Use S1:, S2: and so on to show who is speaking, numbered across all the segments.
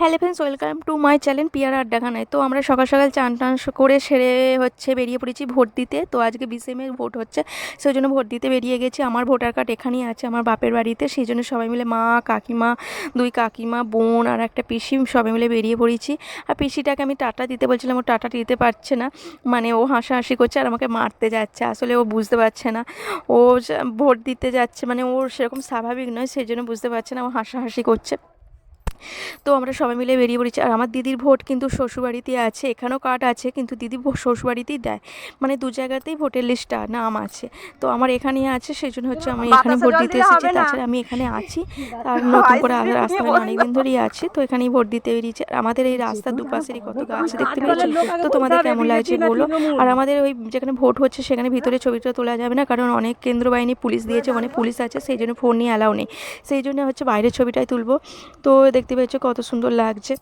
S1: Hello friends welcome to my channel Piyar আড্ডাখানায় তো আমরা সকাল সকাল চান টান করে সেরে হচ্ছে বেরিয়ে পড়েছি ভোট দিতে। তো আজকে বিসিএমের ভোট হচ্ছে সেই জন্য ভোট দিতে বেরিয়ে গেছি। আমার ভোটার কার্ড এখানেই আছে, আমার বাপের বাড়িতে। সেই জন্য সবাই মিলে মা, কাকিমা, দুই কাকিমা, বোন আর একটা পিসি, সবাই মিলে বেরিয়ে পড়েছি। আর পিসিটাকে আমি টাটা দিতে বলছিলাম, ও টাটা দিতে পারছে না। মানে ও হাসাহাসি করছে আর আমাকে মারতে যাচ্ছে, আসলে ও বুঝতে পারছে না। ও ভোট দিতে যাচ্ছে মানে ওর সেরকম স্বাভাবিক নয় সেই জন্য বুঝতে পারছে না, ও হাসাহাসি করছে। তো আমরা সবাই মিলে বেরিয়ে পড়েছি। আর আমার দিদির ভোট কিন্তু শ্বশুরবাড়িতে আছে এখানেও কার্ড আছে কিন্তু দিদি শ্বশুরবাড়িতেই দেয়। মানে দু জায়গাতেই ভোটের লিস্টটা নাম আছে। তো আমার এখানেই আছে সেই জন্য হচ্ছে আমি এখানে ভোট দিতে এসেছি। তাছাড়া আমি এখানে আছি। আর নতুন করে আর রাস্তা আমি অনেকদিন ধরেই আছি তো এখানেই ভোট দিতে বেরিয়েছি। আর আমাদের এই রাস্তার দুপাশেরই কত গাছ দেখতে পেয়েছি। তো তোমাদের কেমন লাগছে বলো? আর আমাদের ওই যেখানে ভোট হচ্ছে সেখানে ভিতরে ছবিটা তোলা যাবে না কারণ অনেক কেন্দ্র বাহিনী পুলিশ দিয়েছে অনেক পুলিশ আছে সেই জন্য ফোন নিয়ে অ্যালাউ নেই। সেই জন্য হচ্ছে বাইরের ছবিটাই তুলবো। তো দেখতে পেয়েছ কত সুন্দর লাগছে।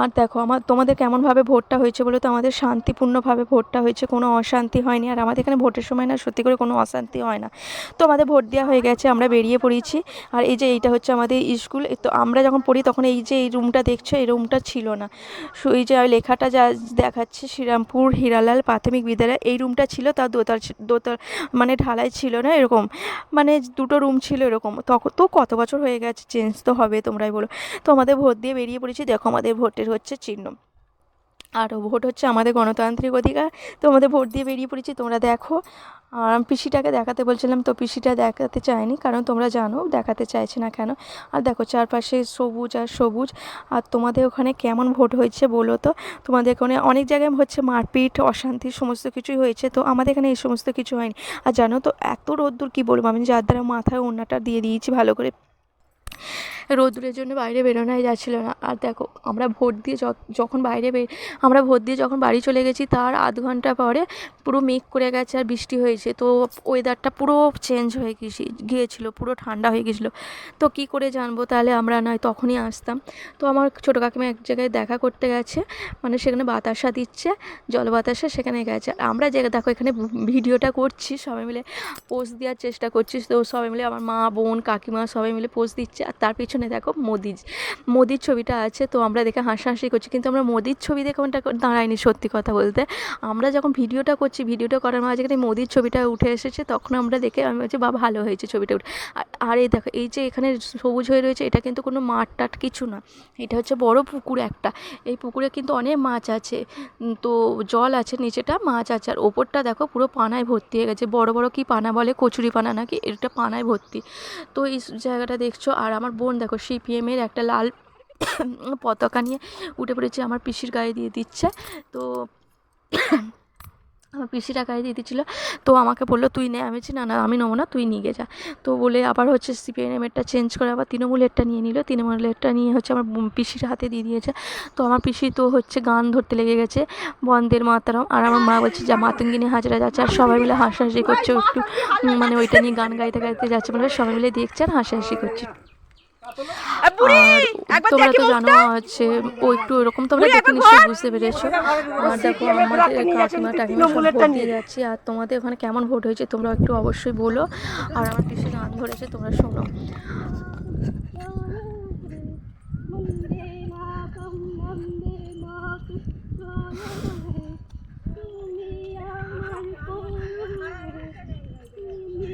S1: আর দেখো, আমার, তোমাদের কেমনভাবে ভোটটা হয়েছে বলে তো? আমাদের শান্তিপূর্ণভাবে ভোটটা হয়েছে, কোনো অশান্তি হয়নি। আর আমাদের এখানে ভোটের সময় না, সত্যি করে কোনো অশান্তি হয় না। তো আমাদের ভোট দেওয়া হয়ে গেছে, আমরা বেরিয়ে পড়েছি। আর এই যে এইটা হচ্ছে আমাদের স্কুল তো আমরা যখন পড়ি তখন এই যে এই রুমটা দেখছ, এই রুমটা ছিল না। এই যে লেখাটা যা দেখাচ্ছে, শ্রীরামপুর হিরালাল প্রাথমিক বিদ্যালয়, এই রুমটা ছিল তার দোতার দোতার মানে ঢালাই ছিল না এরকম? মানে দুটো রুম ছিল এরকম। তখন তো কত বছর হয়ে গেছে চেঞ্জ তো হবে তোমরাই বলো। তো আমাদের ভোট দিয়ে বেরিয়ে পড়েছি। দেখো, আমাদের ভোটের হচ্ছে চিহ্ন। আর ভোট হচ্ছে আমাদের গণতান্ত্রিক অধিকার। তো আমাদের ভোট দিয়ে বেরিয়ে পড়েছি, তোমরা দেখো। আর পিসিটাকে দেখাতে বলছিলাম, তো পিসিটা দেখাতে চায়নি, কারণ তোমরা জানো দেখাতে চাইছে না কেন। আর দেখো, চারপাশে সবুজ আর সবুজ। আর তোমাদের ওখানে কেমন ভোট হয়েছে বলো তো? তোমাদের ওখানে অনেক জায়গায় হচ্ছে মারপিট, অশান্তি, সমস্ত কিছুই হয়েছে। তো আমাদের এখানে এই সমস্ত কিছু হয়নি। আর জানো তো, এত রোদ্দুর কী বলব? আমি যার দ্বারা মাথায় ওড়নাটা দিয়ে দিয়েছি ভালো করে। রোদ্দুরের জন্য বাইরে বেরোনোই যাচ্ছিল না। আর দেখো, আমরা ভোট দিয়ে যখন বাইরে বের আমরা ভোট দিয়ে যখন বাড়ি চলে গেছি, তার আধ ঘণ্টা পরে পুরো মেঘ করে গেছে আর বৃষ্টি হয়েছে। তো ওয়েদারটা পুরো চেঞ্জ হয়ে গেছি গিয়েছিল, পুরো ঠান্ডা হয়ে গেছিল তো কী করে জানব তাহলে? আমরা নয়, তখনই আসতাম। তো আমার ছোটো কাকিমা এক জায়গায় দেখা করতে গেছে মানে সেখানে বাতাসা দিচ্ছে, জল বাতাসা সেখানে গেছে। আর আমরা যে, দেখো এখানে ভিডিওটা করছি, সবাই মিলে পোস্ট দেওয়ার চেষ্টা করছি। তো সবাই মিলে আমার মা, বোন, কাকিমা সবাই মিলে পোস্ট দিচ্ছে, আর তার পিছনে দেখো মোদি মোদির ছবিটা আছে, তো আমরা দেখে হাসাহাসি করছি। কিন্তু আমরা মোদির ছবি দেখে ওটা দাঁড়াইনি সত্যি কথা বলতে। আমরা যখন ভিডিওটা করছি, ভিডিওটা করার মাঝে যেখানে মোদির ছবিটা উঠে এসেছে, তখন আমরা দেখে আমি বলছি বা ভালো হয়েছে ছবিটা উঠে আর এই দেখো, এই যে এখানে সবুজ হয়ে রয়েছে, এটা কিন্তু কোনো মাঠ টাট কিছু না। এটা হচ্ছে বড় পুকুর একটা। এই পুকুরে কিন্তু অনেক মাছ আছে। তো জল আছে নিচেটা, মাছ আছে। আর ওপরটা দেখো পুরো পানায় ভর্তি হয়ে গেছে। বড় বড় কি পানা বলে? কচুরি পানা নাকি? এটা পানায় ভর্তি। তো এই জায়গাটা দেখছ। আর আমার বোন দেখো সিপিএমের একটা লাল পতাকা নিয়ে উঠে পড়েছে, আমার পিসির গায়ে দিয়ে দিচ্ছে। তো আমার পিসিরা গায়ে দিয়ে দিচ্ছিল। তো আমাকে বলল, তুই নে। আমি না না, আমি নেব না, তুই নিয়ে যা। তো বলে আবার হচ্ছে সিপিএমেরটা চেঞ্জ করে আবার তৃণমূলেরটা নিয়ে নিল। তৃণমূলেরটা নিয়ে হচ্ছে আমার পিসির হাতে দিয়ে দিয়েছে। তো আমার পিসি তো হচ্ছে গান ধরতে লেগে গেছে, বন্দের মাতারাম। আর আমার মা বলছে, যা, মাতঙ্গিনী হাজরা যাচ্ছে। আর সবাই মিলে হাসাহাসি করছে, একটু মানে ওইটা নিয়ে গান গাইতে গাইতে যাচ্ছে। মানে সবাই মিলে দেখছে আর হাসাহাসি করছে। আর তোমরা তো জানো হচ্ছে ও একটু ওরকম তোমরা দেখে নিশ্চয়ই বুঝতে পেরেছ। আর দেখো আমাদের কাকিমা টাকিমা সব ভোট দিয়ে যাচ্ছে আর তোমাদের ওখানে কেমন ভোট হয়েছে তোমরা একটু অবশ্যই বলো। আর আমার কিছু গান ধরেছে তোমরা শোনো
S2: বন্দে মাতরম বন্দে মাতরম তুমি আমার তুমি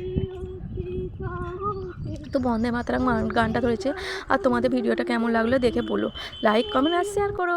S1: তো বন্দে মাতারাম গানটা ধরেছে আর তোমাদের ভিডিওটা কেমন লাগল দেখে বলো। লাইক কমেন্ট আর শেয়ার করো।